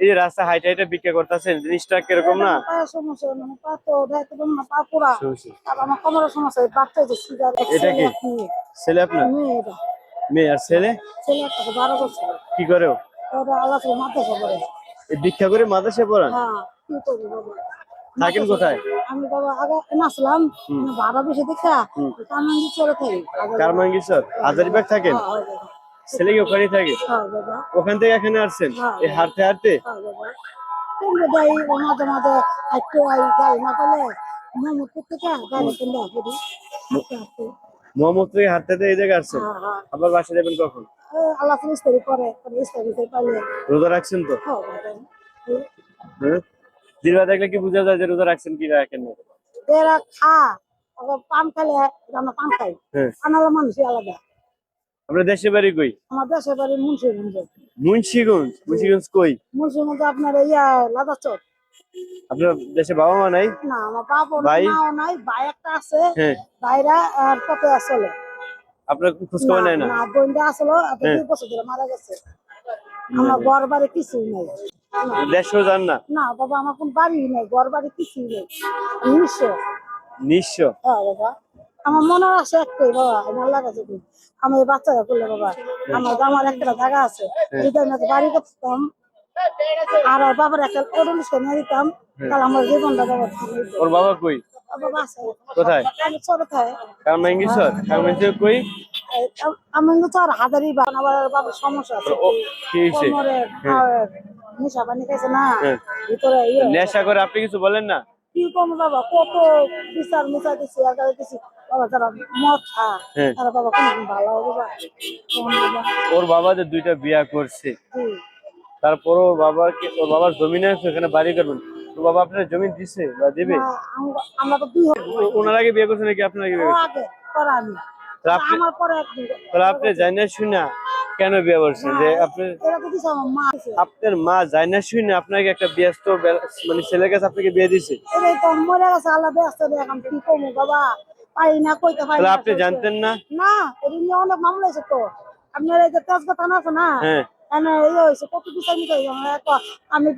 এই যে রাস্তা হাইটে হাইটে বিক্রি করতেছেন জিনিসটা কীরকম না? এটা কি? ছেলে আপনার? মেয়ে আর ছেলে? কি করে ভিক্ষা করে মাদ্রাসা পড়ান? হ্যাঁ করব বাবা থাকেন কোথায়? আমি বাবা আগে নাচলাম ভাড়া বেশি দেখা কামাঙ্গি চলে থাকি। হাজারিবাগ থাকেন? হ্যাঁ। ছেলে কি ওখানেই থাকে? হ্যাঁ, ওখান থেকে এখানে আসছেন? হ্যাঁ। এই হাঁটতে হাঁটতে? হ্যাঁ, মাঝে মাঝে হাঁটতে গাড়ি না পেলে মোহাম্মদপুর থেকে গাড়ি কিনলে হাঁটি হাঁটতে হাঁটতে। মোহাম্মদ থেকে হাঁটতে হাঁটতে এই জায়গায় আসছেন। আবার বাসা যাবেন কখন? আল্লাহ ইস্তারি করে রোজা রাখছেন তো? বাবা। দিনবা দেখলে কি বোঝা যায় যে রোজা রাখছেন কি রাখেন না? এরা খা আবার পান খাইলে আমরা পান খাই। পান হলো মানুষই আলাদা। আপনার দেশে বাড়ি কই? আমার দেশে বাড়ি মুন্সিগঞ্জ। মুন্সিগঞ্জ? মুন্সিগঞ্জ কই? মুন্সিগঞ্জ আপনার ইয়া লাদা চর আপনার দেশে বাবা মা নাই? না আমার বাবা ভাই? নাই ভাই একটা আছে হ্যাঁ। ভাইরা আর কত আসলে। আপনার খোঁজ খবর নেয় না? না বোনটা আসলে এত হ্যাঁ। দুই বছর ধরে মারা গেছে। আমার ঘর বাড়ি কিছুই নাই। দেশও যান না? না বাবা আমার কোন বাড়ি নেই ঘর বাড়ি কিছুই নেই। নিঃস্ব। নিঃস্ব? হ্যাঁ বাবা। আমার মনে আছে একটাই বাবা আমার লাগাছে কি আমি বাচ্চারা করলে বাবা আমার আমার একটা জায়গা আছে। যদি আমি বাড়ি করতাম আর ওর বাবার একটা অরুণ নিয়ে দিতাম তাহলে আমার জীবনটা বাবা ওর বাবা কই? কোথায়? কই? আমি আর হাজারি বানাবার বাবার সমস্যা আছে। হ্যাঁ। নেশা করে আপনি কিছু বলেন না? কি কম বাবা? কত বিচার মিশা দিছি দিছি। বাবা যারা মদ খা হ্যাঁ। তারা বাবা কোনদিন ভালো বাবা ওর বাবা যে দুইটা বিয়া করছে তারপর ওর বাবাকে ওর বাবার জমিন আছে ওখানে বাড়ি করবেন। তো বাবা আপনার জমিন দিছে বা দিবে? আমরা- তো দুই ওনার আগে বিয়ে করছে নাকি আপনার আগে বিয়ে করছে? আমার পরে আপনি জানেন শুনা কেন বিয়ে করছেন যে আপনি এরা তো দিছে মা দিছে। না জানেন শুনে আপনাকে একটা ব্যস্ত মানে ছেলের কাছে আপনাকে বিয়ে দিছে? না আপনি জানতেন না? না এটা নিয়ে অনেক মামলা হয়েছে তো। আপনার এই যে তেজগা থানা আছে না? হ্যাঁ। কত নিতে আমার আমি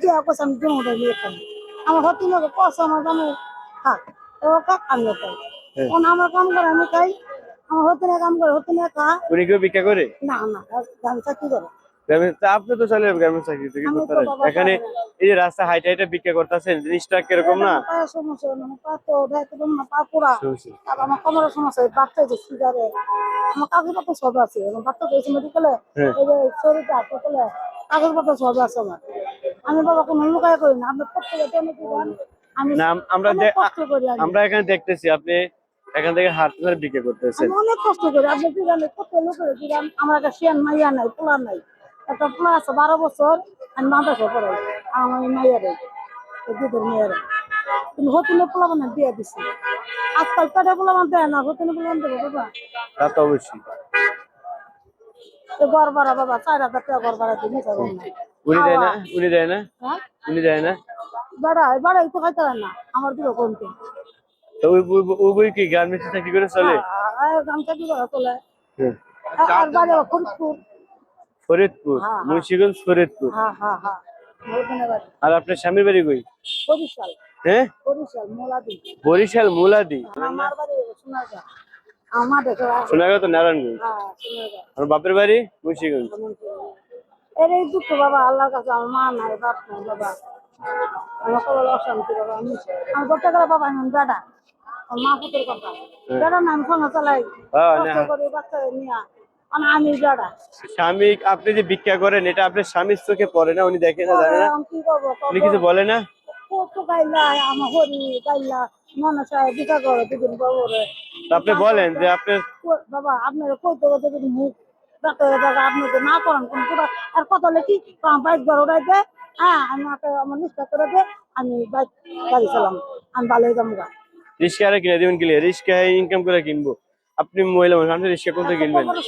করছি আমার কষ্ট আমার জানো থাক। ও কাক আমি হ্যাঁ। আমার কাম করে আমি খাই। আমার হতি না কাম করে হতি না খা। উনি কেউ ভিক্ষা করে? না না আমি চাকরি করে। তা আপনি তো চলে গ্রামের চাকরি থেকে করতে পারেন? এখানে এই যে রাস্তা হাইটা হাইটা ভিক্ষা করতেছেন জিনিসটা কীরকম না? সমস্যা মানে পা তো উঠাইতে পারব না পা পুরা সমস্যা। আমার কোমরের সমস্যা বাচ্চা যে সিগারে। আমার কাগজপত্র সব আছে এবং বাচ্চা পেয়েছে মেডিকেলে হ্যাঁ। এই যে শরীরটা হাসপাতালে কাগজপত্র সব আছে আমার। আমি বাবা কোনো লুকায় করি না আপনি প্রত্যেকে আমি আমরা আমরা এখানে দেখতেছি আপনি এখান থেকে হাঁটতে হাঁটতে ভিক্ষা করতেছেন। অনেক কষ্ট করে। আপনি দিবেন কত লোকের দিবেন আমার একটা শিয়ান মাইয়া নাই পোলা নাই। একটা পোলা আছে বারো বছর আমি মাদ্রাসা পড়াই। আমার এই মাইয়ারে দুধের মেয়েরে। তুমি হতিনে পোলা মানে দিয়ে দিছি। আজকাল পেটে পোলা মানে দেয় না হতিনে পোলা মানে দেবো বাবা। তা তো অবশ্যই। ঘর ভাড়া বাবা চার হাজার টাকা ঘর ভাড়া দিই নিতে না উনি দেয় না? উনি দেয় না? হ্যাঁ? উনি দেয় না? বাড়াই বাড়াই তো খাইতে না। আমার দিকে কমতে তো ওই ওই- ওই বই কি গার্মেন্টস চাকরি করে চলে? ফরিদপুর। হ্যাঁ, হ্যাঁ। মুন্সিগঞ্জ ফরিদপুর। হ্যাঁ আর আপনার স্বামীর বাড়ি কই? বরিশাল। হ্যাঁ? বরিশাল মোলাদি। সোনাগাঁও তো নারায়ণগঞ্জ। আর বাপের বাড়ি মুন্সিগঞ্জ? এর দুঃখ বাবা আল্লাহর কাছে আমার মা নাই বাপ নাই বাবা। স্বামী, আপনি যে ভিক্ষা করেন, এটা আপনার স্বামীর চোখে পড়ে না? উনি দেখে না, জানে না? উনি কিছু বলে না? আপনি বলেন যে আপনার বাবা, আপনার মুখ ডাক্তার দাদা আপনি যদি না করেন আর কত লেখি? বাইক ঘর বাইক হ্যাঁ আমি আমাকে আমার নিষ্ঠা করে দে, আমি বাইক গাড়ি চালাম। আমি ভালো হয়ে যাব। রিক্সা কিনে দেবেন কিনে রিক্সা ইনকাম করে কিনবো। আপনি মহিলা মানুষ আপনি রিক্সা কোথায় কিনবেন? বড়